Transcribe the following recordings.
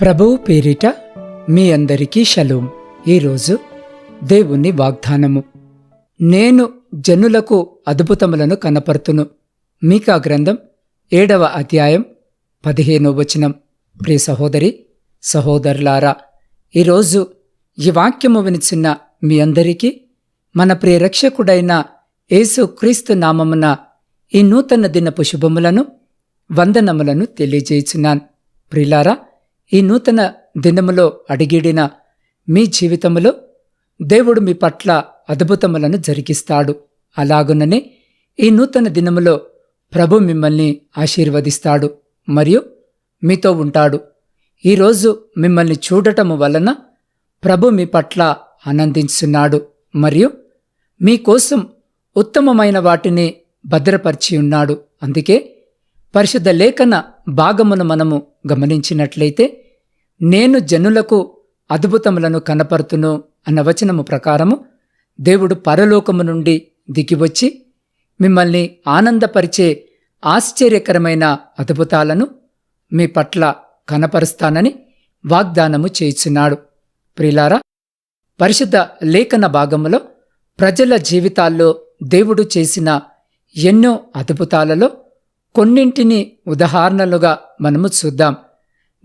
ప్రభువు పేరిట మీ అందరికీ షలోం. ఈరోజు దేవుని వాగ్దానము. నేను జనులకు అద్భుతములను కనపరుతును. మీకా గ్రంథం ఏడవ అధ్యాయం పదిహేనో వచనం. ప్రియ సహోదరి సహోదరులారా ఈరోజు ఈ వాక్యము వినిచిన మీ అందరికీ మన ప్రియరక్షకుడైన యేసు క్రీస్తు నామమున ఈ నూతన దినపు శుభములను వందనములను తెలియజేయుచున్నాను. ప్రిలారా ఈ నూతన దినములో అడిగిడిన మీ జీవితములో దేవుడు మీ పట్ల అద్భుతములను జరిగిస్తాడు. అలాగుననే ఈ నూతన దినములో ప్రభు మిమ్మల్ని ఆశీర్వదిస్తాడు మరియు మీతో ఉంటాడు. ఈరోజు మిమ్మల్ని చూడటము వలన ప్రభు మీ పట్ల ఆనందించున్నాడు మరియు మీకోసం ఉత్తమమైన వాటిని భద్రపరిచి ఉన్నాడు. అందుకే పరిశుద్ధ లేఖన భాగమును మనము గమనించినట్లయితే నేను జనులకు అద్భుతములను కనపరుతును అన్న వచనము ప్రకారము దేవుడు పరలోకము నుండి దిగివచ్చి మిమ్మల్ని ఆనందపరిచే ఆశ్చర్యకరమైన అద్భుతాలను మీ పట్ల కనపరుస్తానని వాగ్దానము చేయుచున్నాడు. ప్రిలారా పరిశుద్ధ లేఖన భాగములో ప్రజల జీవితాల్లో దేవుడు చేసిన ఎన్నో అద్భుతాలలో కొన్నింటిని ఉదాహరణలుగా మనము చూద్దాం.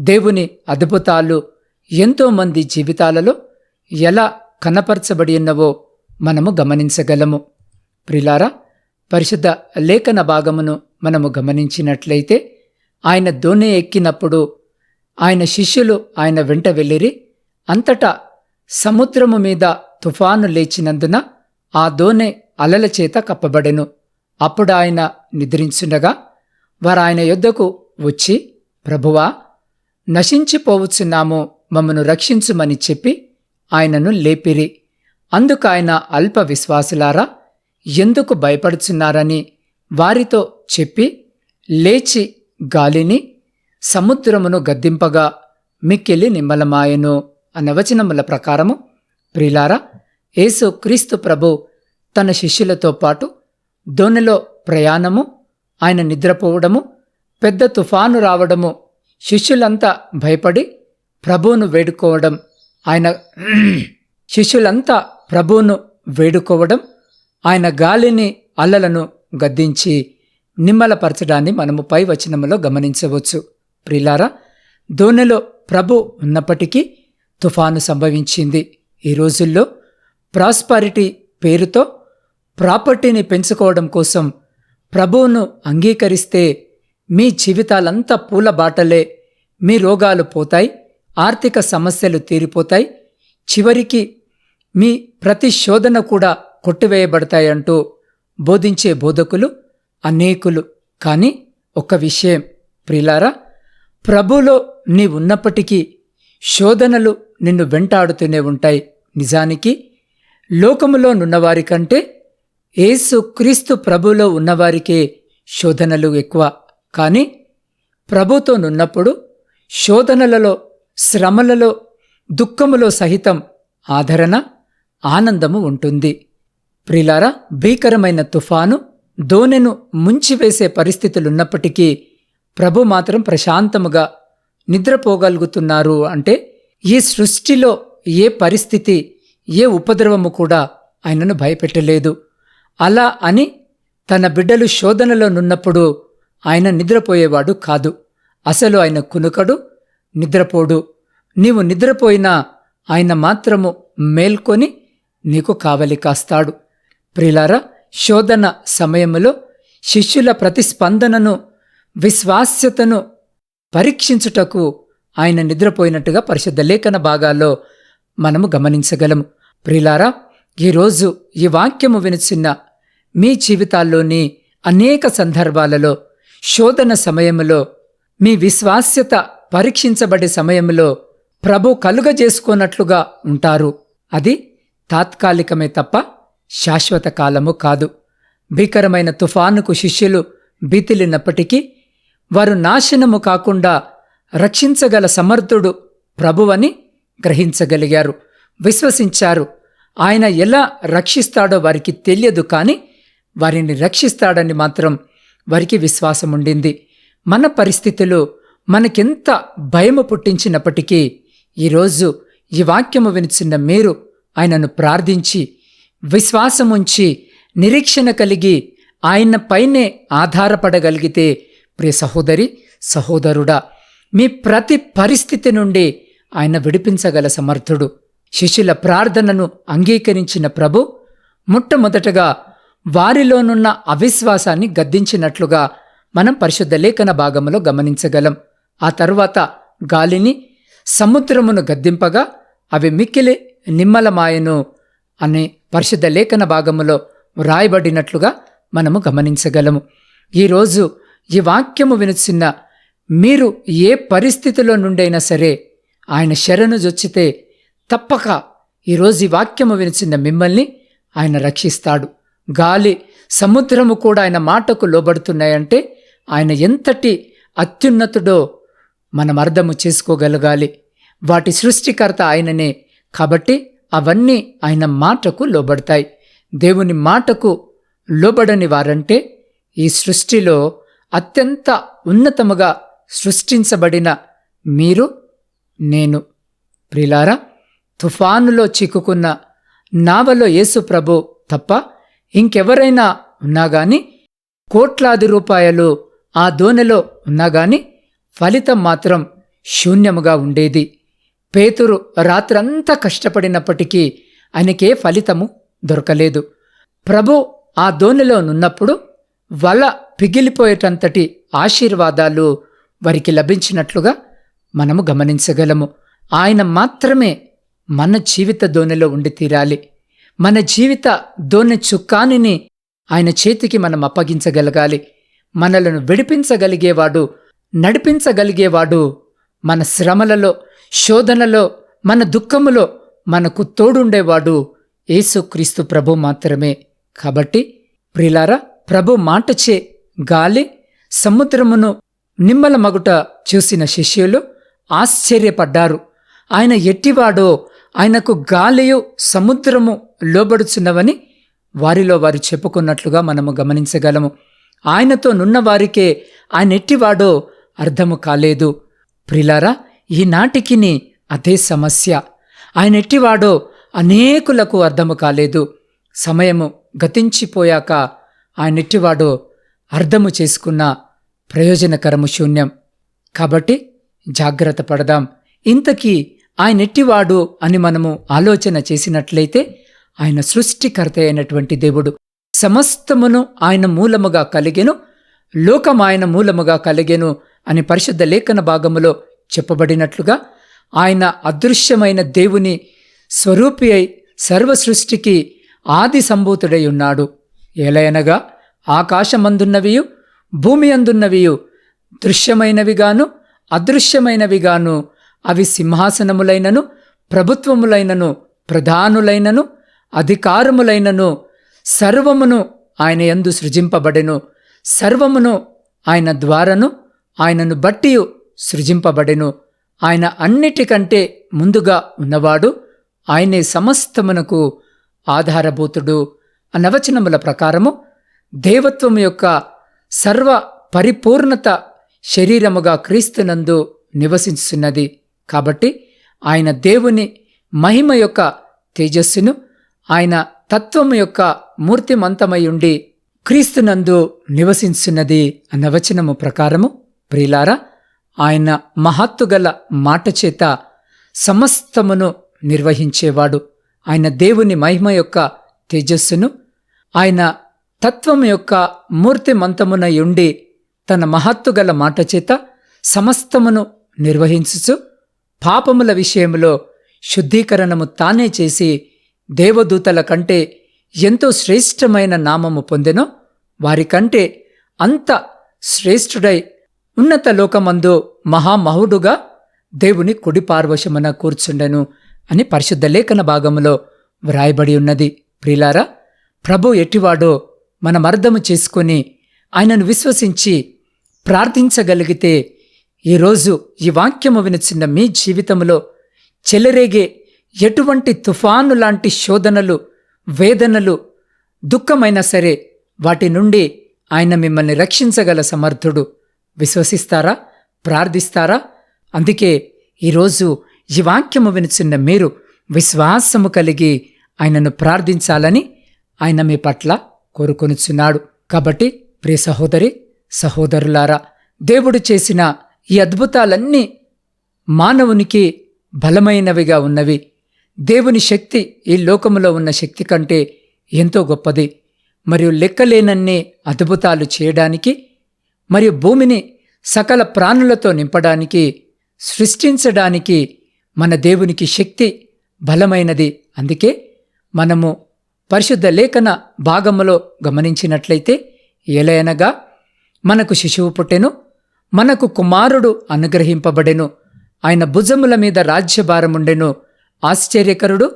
దేవుని అద్భుతాలు ఎంతోమంది జీవితాలలో ఎలా కనపరచబడి ఉన్నవో మనము గమనించగలము. ప్రిలారా పరిశుద్ధ లేఖన భాగమును మనము గమనించినట్లయితే ఆయన దోణి ఎక్కినప్పుడు ఆయన శిష్యులు ఆయన వెంట వెళ్ళిరి అంతటా సముద్రము మీద తుఫాను లేచినందున ఆ దోణె అలల చేత కప్పబడెను. అప్పుడు ఆయన నిద్రించుండగా వారాయన ఆయన యొద్దకు వచ్చి ప్రభువా నశించిపోవచ్చున్నాము మమ్మను రక్షించుమని చెప్పి ఆయనను లేపిరి. అందుకాయన అల్ప విశ్వాసులారా ఎందుకు భయపడుచున్నారని వారితో చెప్పి లేచి గాలిని సముద్రమును గద్దింపగా మిక్కిలి నిమ్మలమాయను అన్న వచనముల ప్రకారము ప్రిలారా యేసు క్రీస్తు ప్రభు తన శిష్యులతో పాటు దోణిలో ప్రయాణము ఆయన నిద్రపోవడము పెద్ద తుఫాను రావడము శిష్యులంతా భయపడి ప్రభువును వేడుకోవడం ఆయన శిష్యులంతా ప్రభువును వేడుకోవడం ఆయన గాలిని అల్లలను గద్దించి నిమ్మలపరచడాన్ని మనము పై వచనములో గమనించవచ్చు. ప్రిలారా దోణిలో ప్రభు ఉన్నప్పటికీ తుఫాను సంభవించింది. ఈ రోజుల్లో ప్రాస్పారిటీ పేరుతో ప్రాపర్టీని పెంచుకోవడం కోసం ప్రభువును అంగీకరిస్తే మీ జీవితాలంతా పూల బాటలే మీ రోగాలు పోతాయి ఆర్థిక సమస్యలు తీరిపోతాయి చివరికి మీ ప్రతి శోధన కూడా కొట్టివేయబడతాయంటూ బోధించే బోధకులు అనేకులు. కానీ ఒక విషయం ప్రిలారా ప్రభులో నీవున్నప్పటికీ శోధనలు నిన్ను వెంటాడుతూనే ఉంటాయి. నిజానికి లోకములో నున్నవారికంటే కంటే ఏసు క్రీస్తు ప్రభులో ఉన్నవారికే శోధనలు ఎక్కువ. కానీ ప్రభుతో నున్నప్పుడు శోధనలలో శ్రమలలో దుఃఖములో సహితం ఆదరణ ఆనందము ఉంటుంది. ప్రిలారా భీకరమైన తుఫాను దోనెను ముంచివేసే పరిస్థితులున్నప్పటికీ ప్రభు మాత్రం ప్రశాంతముగా నిద్రపోగలుగుతున్నారు అంటే ఈ సృష్టిలో ఏ పరిస్థితి ఏ ఉపద్రవము కూడా ఆయనను భయపెట్టలేదు. అలా అని తన బిడ్డలు శోధనలో నున్నప్పుడు ఆయన నిద్రపోయేవాడు కాదు. అసలు ఆయన కునుకడు నిద్రపోడు. నీవు నిద్రపోయినా ఆయన మాత్రము మేల్కొని నీకు కావలి కాస్తాడు. ప్రిలారా శోధన సమయములో శిష్యుల ప్రతిస్పందనను విశ్వాస్యతను పరీక్షించుటకు ఆయన నిద్రపోయినట్టుగా పరిశుద్ధ లేఖన భాగాల్లో మనము గమనించగలము. ప్రిలారా ఈరోజు ఈ వాక్యము వినిచిన్న మీ జీవితాల్లోని అనేక సందర్భాలలో శోధన సమయములో మీ విశ్వాస్యత పరీక్షించబడే సమయంలో ప్రభు కలుగజేసుకోనట్లుగా ఉంటారు. అది తాత్కాలికమే తప్ప శాశ్వత కాలము కాదు. భీకరమైన తుఫానుకు శిష్యులు బీతిలినప్పటికీ వారు నాశనము కాకుండా రక్షించగల సమర్థుడు ప్రభువని గ్రహించగలిగారు విశ్వసించారు. ఆయన ఎలా రక్షిస్తాడో వారికి తెలియదు కానీ వారిని రక్షిస్తాడని మాత్రం వారికి విశ్వాసం ఉండింది. మన పరిస్థితులు మనకెంత భయము పుట్టించినప్పటికీ ఈరోజు ఈ వాక్యము వినిచిన్న మీరు ఆయనను ప్రార్థించి విశ్వాసముంచి నిరీక్షణ కలిగి ఆయన పైనే ఆధారపడగలిగితే ప్రియ సహోదరి సహోదరుడా మీ ప్రతి పరిస్థితి నుండి ఆయన విడిపించగల సమర్థుడు. శిష్యుల ప్రార్థనను అంగీకరించిన ప్రభు మొట్టమొదటగా వారిలోనున్న అవిశ్వాసాన్ని గద్దించినట్లుగా మనం పరిశుద్ధ లేఖన భాగంలో గమనించగలం. ఆ తర్వాత గాలిని సముద్రమును గద్దింపగా అవి మిక్కిలి నిమ్మలమాయను అనే పరిశుద్ధ లేఖన భాగములో వ్రాయబడినట్లుగా మనము గమనించగలము. ఈరోజు ఈ వాక్యము వినుచున్న మీరు ఏ పరిస్థితిలో నుండైనా సరే ఆయన శరణు జొచ్చితే తప్పక ఈరోజు ఈ వాక్యము వినిచిన మిమ్మల్ని ఆయన రక్షిస్తాడు. గాలి సముద్రము కూడా ఆయన మాటకు లోబడుతున్నాయంటే ఆయన ఎంతటి అత్యున్నతుడో మనం అర్థము చేసుకోగలగాలి. వాటి సృష్టికర్త ఆయననే కాబట్టి అవన్నీ ఆయన మాటకు లోబడతాయి. దేవుని మాటకు లోబడని వారంటే ఈ సృష్టిలో అత్యంత ఉన్నతముగా సృష్టించబడిన మీరు నేను. ప్రిలారా తుఫానులో చిక్కుకున్న నావలో యేసు ప్రభు తప్ప ఇంకెవరైనా ఉన్నాగాని కోట్లాది రూపాయలు ఆ దోనెలో ఉన్నాగాని ఫలితం మాత్రం శూన్యముగా ఉండేది. పేతురు రాత్రంతా కష్టపడినప్పటికీ ఆయనకే ఫలితము దొరకలేదు. ప్రభు ఆ దోణిలో నున్నప్పుడు వల పిగిలిపోయేటంతటి ఆశీర్వాదాలు వారికి లభించినట్లుగా మనము గమనించగలము. ఆయన మాత్రమే మన జీవిత దోణిలో ఉండి తీరాలి. మన జీవిత దోణి చుక్కానిని ఆయన చేతికి మనం అప్పగించగలగాలి. మనలను విడిపించగలిగేవాడు నడిపించగలిగేవాడు మన శ్రమలలో శోధనలో మన దుఃఖములో మనకు తోడుండేవాడు యేసుక్రీస్తు ప్రభు మాత్రమే. కాబట్టి ప్రిలారా ప్రభు మాటచే గాలి సముద్రమును నిమ్మల మగుట చూసిన శిష్యులు ఆశ్చర్యపడ్డారు. ఆయన ఎట్టివాడో ఆయనకు గాలియు సముద్రము లోబడుచున్నవని వారిలో వారు చెప్పుకున్నట్లుగా మనము గమనించగలము. ఆయనతో నున్న వారికే ఆయన ఎట్టివాడో అర్థము కాలేదు. ప్రిలారా ఈనాటికిని అదే సమస్య. ఆయన ఎట్టివాడో అనేకులకు అర్థము కాలేదు. సమయము గతించిపోయాక ఆయన ఎట్టివాడో అర్థము చేసుకున్న ప్రయోజనకరము శూన్యం. కాబట్టి జాగ్రత్త పడదాం. ఇంతకీ ఆయన ఎట్టివాడు అని మనము ఆలోచన చేసినట్లయితే ఆయన సృష్టికర్త అయినటువంటి దేవుడు. సమస్తమును ఆయన మూలముగా కలిగెను లోకం ఆయన మూలముగా కలిగెను అని పరిశుద్ధ లేఖన భాగములో చెప్పబడినట్లుగా ఆయన అదృశ్యమైన దేవుని స్వరూపి అయి సర్వ సృష్టికి ఆది సంభూతుడై ఉన్నాడు. ఏలయనగా ఆకాశమందున్నవియు భూమి అందున్నవియు దృశ్యమైనవిగాను అదృశ్యమైనవిగాను అవి సింహాసనములైనను ప్రభుత్వములైనను ప్రధానులైనను అధికారములైనను సర్వమును ఆయన యందు సృజింపబడెను. సర్వమును ఆయన ద్వారను ఆయనను బట్టి సృజింపబడెను. ఆయన అన్నిటికంటే ముందుగా ఉన్నవాడు ఆయనే సమస్తమునకు ఆధారభూతుడు. అనవచనముల ప్రకారము దేవత్వము యొక్క సర్వ పరిపూర్ణత శరీరముగా క్రీస్తునందు నివసించున్నది కాబట్టి ఆయన దేవుని మహిమ యొక్క తేజస్సును ఆయన తత్వము యొక్క మూర్తిమంతమై ఉండి క్రీస్తునందు నివసించున్నది అన్న వచనము ప్రకారము. ప్రియులారా ఆయన మహత్తుగల మాట చేత సమస్తమును నిర్వహించేవాడు. ఆయన దేవుని మహిమ యొక్క తేజస్సును ఆయన తత్వము యొక్క మూర్తిమంతమున ఉండి తన మహత్తుగల మాట చేత సమస్తమును నిర్వహించుచు పాపముల విషయంలో శుద్ధీకరణము తానే చేసి దేవదూతల కంటే ఎంతో శ్రేష్టమైన నామము పొందెనో? వారికంటే అంత శ్రేష్ఠుడై ఉన్నత లోకమందు మహామహుడుగా దేవుని కుడి పార్వశమున కూర్చుండెను అని పరిశుద్ధ లేఖన భాగములో వ్రాయబడి ఉన్నది. ప్రిలారా ప్రభు ఎట్టివాడో మనం అర్థము చేసుకొని ఆయనను విశ్వసించి ప్రార్థించగలిగితే ఈరోజు ఈ వాక్యము వినిచిన మీ జీవితంలో చెలరేగే ఎటువంటి తుఫాను లాంటి శోధనలు వేదనలు దుఃఖమైనా సరే వాటి నుండి ఆయన మిమ్మల్ని రక్షించగల సమర్థుడు. విశ్వసిస్తారా? ప్రార్థిస్తారా? అందుకే ఈరోజు ఈ వాక్యము వినిచిన్న మీరు విశ్వాసము కలిగి ఆయనను ప్రార్థించాలని ఆయన మీ పట్ల కోరుకొనుచున్నాడు. కాబట్టి ప్రియ సహోదరి సహోదరులారా దేవుడు చేసిన ఈ అద్భుతాలన్నీ మానవునికి బలమైనవిగా ఉన్నవి. దేవుని శక్తి ఈ లోకములో ఉన్న శక్తి కంటే ఎంతో గొప్పది. మరియు లెక్కలేనన్ని అద్భుతాలు చేయడానికి మరియు భూమిని సకల ప్రాణులతో నింపడానికి సృష్టించడానికి మన దేవునికి శక్తి బలమైనది. అందుకే మనము పరిశుద్ధ లేఖన భాగములో గమనించినట్లయితే ఏలయనగా మనకు శిశువు పుట్టెను మనకు కుమారుడు అనుగ్రహింపబడెను. ఆయన భుజముల మీద రాజ్యభారముండెను. ఆశ్చర్యకరుడు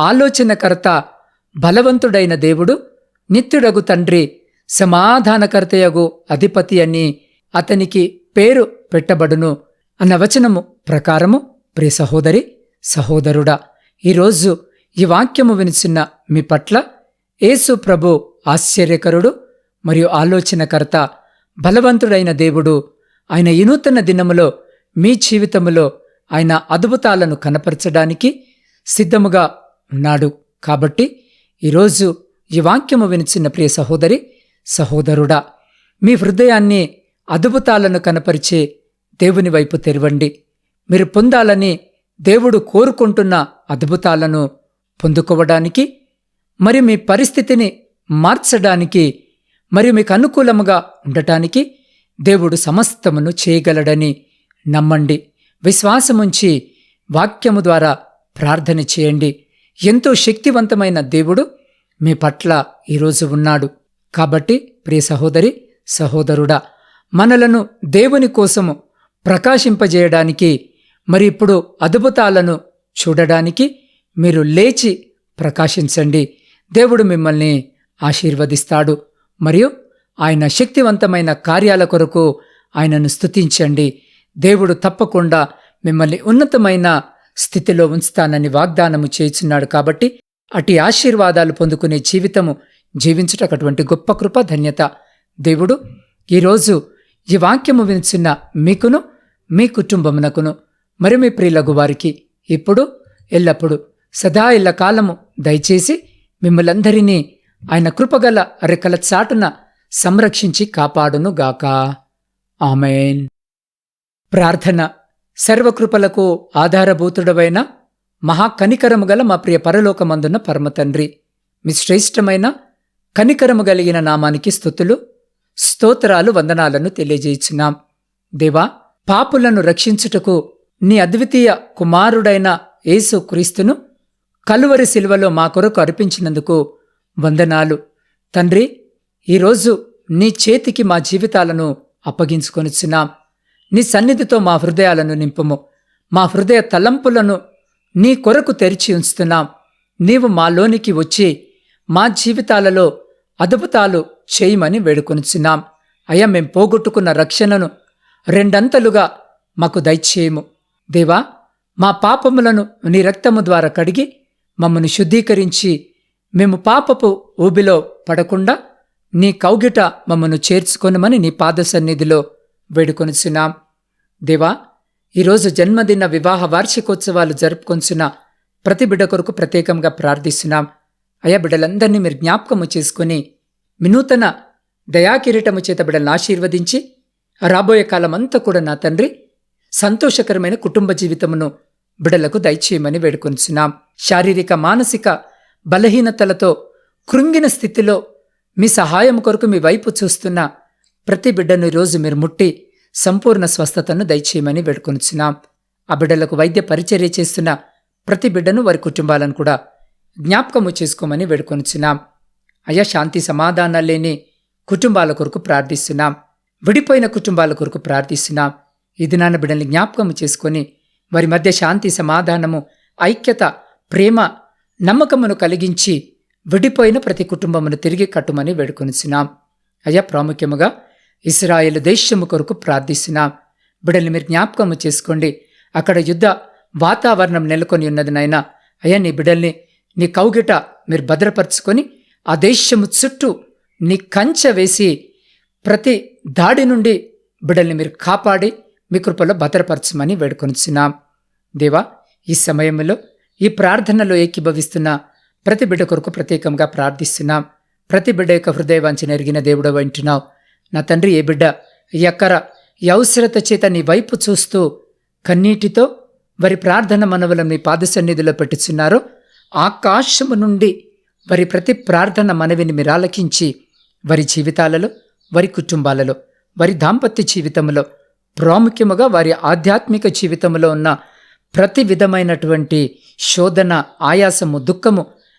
ఆలోచనకర్త బలవంతుడైన దేవుడు నిత్యుడగు తండ్రి సమాధానకర్తయగు అధిపతి అని అతనికి పేరు పెట్టబడును అన్న వచనము ప్రకారము ప్రియ సహోదరి సహోదరుడా ఈరోజు ఈ వాక్యము వినిచిన్న మీ పట్ల యేసు ప్రభు ఆశ్చర్యకరుడు మరియు ఆలోచనకర్త బలవంతుడైన దేవుడు ఆయన ఇనూతన దినములో మీ జీవితములో ఆయన అద్భుతాలను కనపరచడానికి సిద్ధముగా ఉన్నాడు. కాబట్టి ఈరోజు ఈ వాక్యము వినిచిన ప్రియ సహోదరి సహోదరుడా మీ హృదయాన్ని అద్భుతాలను కనపరిచే దేవుని వైపు తెరవండి. మీరు పొందాలని దేవుడు కోరుకుంటున్న అద్భుతాలను పొందుకోవడానికి మరి మీ పరిస్థితిని మార్చడానికి మరియు మీకు అనుకూలముగా ఉండటానికి దేవుడు సమస్తమును చేయగలడని నమ్మండి. విశ్వాసముంచి వాక్యము ద్వారా ప్రార్థన చేయండి. ఎంతో శక్తివంతమైన దేవుడు మీ పట్ల ఈరోజు ఉన్నాడు. కాబట్టి ప్రియ సహోదరి సహోదరుడా మనలను దేవుని కోసము ప్రకాశింపజేయడానికి మరి ఇప్పుడు అద్భుతాలను చూడడానికి మీరు లేచి ప్రకాశించండి. దేవుడు మిమ్మల్ని ఆశీర్వదిస్తాడు. మరియు ఆయన శక్తివంతమైన కార్యాల కొరకు ఆయనను స్తుతించండి. దేవుడు తప్పకుండా మిమ్మల్ని ఉన్నతమైన స్థితిలో ఉంచుతానని వాగ్దానము చేస్తున్నాడు కాబట్టి అటు ఆశీర్వాదాలు పొందుకునే జీవితము జీవించుటకు అటువంటి గొప్ప కృప ధన్యత దేవుడు ఈరోజు ఈ వాక్యము వినిచిన మీకును మీ కుటుంబమునకును మరి మీ ప్రియులగు వారికి ఇప్పుడు ఎల్లప్పుడు సదా ఇళ్ళ కాలము దయచేసి మిమ్మలందరినీ ఆయన కృపగల రెక్కల చాటున సంరక్షించి కాపాడును గాక. ఆమెన్. ప్రార్థన. సర్వకృపలకు ఆధారభూతుడవైన మహాకనికరము గల మా ప్రియ పరలోకమందున్న పరమతండ్రి. మీ శ్రేష్టమైన కనికరము కలిగిన నామానికి స్థుతులు స్తోత్రాలు వందనాలను తెలియజేయించున్నాం. దేవా పాపులను రక్షించుటకు నీ అద్వితీయ కుమారుడైన యేసు క్రీస్తును కలువరి శిల్వలో మా కొరకు అర్పించినందుకు వందనాలు. తండ్రి ఈరోజు నీ చేతికి మా జీవితాలను అప్పగించుకొనిచున్నాం. నీ సన్నిధితో మా హృదయాలను నింపుము. మా హృదయ తలంపులను నీ కొరకు తెరిచి ఉంచుతున్నాం. నీవు మాలోనికి వచ్చి మా జీవితాలలో అద్భుతాలు చేయమని వేడుకొనిచున్నాం. అయ్యా మేం పోగొట్టుకున్న రక్షణను రెండంతలుగా మాకు దయచేయము. దేవా మా పాపములను నీ రక్తము ద్వారా కడిగి మమ్మను శుద్ధీకరించి మేము పాపపు ఊబిలో పడకుండా నీ కౌగిట మమ్మను చేర్చుకొనమని నీ పాద సన్నిధిలో వేడుకొనిచున్నాం. దేవా ఈరోజు జన్మదిన వివాహ వార్షికోత్సవాలు జరుపుకొంచున్న ప్రతి బిడ్డ కొరకు ప్రత్యేకంగా ప్రార్థిస్తున్నాం. అయా బిడ్డలందరినీ మీరు జ్ఞాపకము చేసుకుని వినూతన దయాకిరీటము చేత బిడ్డలను ఆశీర్వదించి రాబోయే కాలమంతా కూడా నా తండ్రి సంతోషకరమైన కుటుంబ జీవితమును బిడలకు దయచేయమని వేడుకొంచున్నాం. శారీరక మానసిక బలహీనతలతో కృంగిన స్థితిలో మీ సహాయం కొరకు మీ వైపు చూస్తున్న ప్రతి బిడ్డను రోజు మీరు ముట్టి సంపూర్ణ స్వస్థతను దయచేయమని వేడుకొనుచున్నాం. ఆ బిడ్డలకు వైద్య పరిచర్య చేస్తున్న ప్రతి బిడ్డను వారి కుటుంబాలను కూడా జ్ఞాపకము చేసుకోమని వేడుకొనుచున్నాం. అయా శాంతి సమాధానాలు లేని కుటుంబాల కొరకు ప్రార్థిస్తున్నాం. విడిపోయిన కుటుంబాల కొరకు ప్రార్థిస్తున్నాం. ఈ దినాన బిడ్డల్ని జ్ఞాపకము చేసుకొని వారి మధ్య శాంతి సమాధానము ఐక్యత ప్రేమ నమ్మకమును కలిగించి విడిపోయిన ప్రతి కుటుంబమును తిరిగి కట్టుమని వేడుకొనిచున్నాం. అయ్యా ప్రాముఖ్యముగా ఇస్రాయేల్ దేశము కొరకు ప్రార్థిస్తున్నాం. బిడ్డల్ని మీరు జ్ఞాపకము చేసుకోండి. అక్కడ యుద్ధ వాతావరణం నెలకొని ఉన్నది నాయన. అయ్యా నీ బిడ్డల్ని నీ కౌగిట మీరు భద్రపరుచుకొని ఆ దేశము చుట్టూ నీ కంచె వేసి ప్రతి దాడి నుండి బిడ్డల్ని మీరు కాపాడి మీ కృపలో భద్రపరచమని వేడుకొనిచున్నాం. దేవా ఈ సమయంలో ఈ ప్రార్థనలో ఏకీభవిస్తున్న ప్రతి బిడ్డ కొరకు ప్రత్యేకంగా ప్రార్థిస్తున్నాం. ప్రతి బిడ్డ యొక్క హృదయవాంఛన ఎరిగిన దేవుడు వింటున్నావు నా తండ్రి ఏ బిడ్డ ఎక్కర యౌసరత అవసరత చేత నీ వైపు చూస్తూ కన్నీటితో వారి ప్రార్థన మనవులను మీ పాద సన్నిధిలో పెట్టుచున్నారో. ఆకాశము నుండి వారి ప్రతి ప్రార్థన మనవిని మీరు ఆలకించి వారి జీవితాలలో వారి కుటుంబాలలో వారి దాంపత్య జీవితంలో ప్రాముఖ్యముగా వారి ఆధ్యాత్మిక జీవితంలో ఉన్న ప్రతి విధమైనటువంటి శోధన ఆయాసము దుఃఖము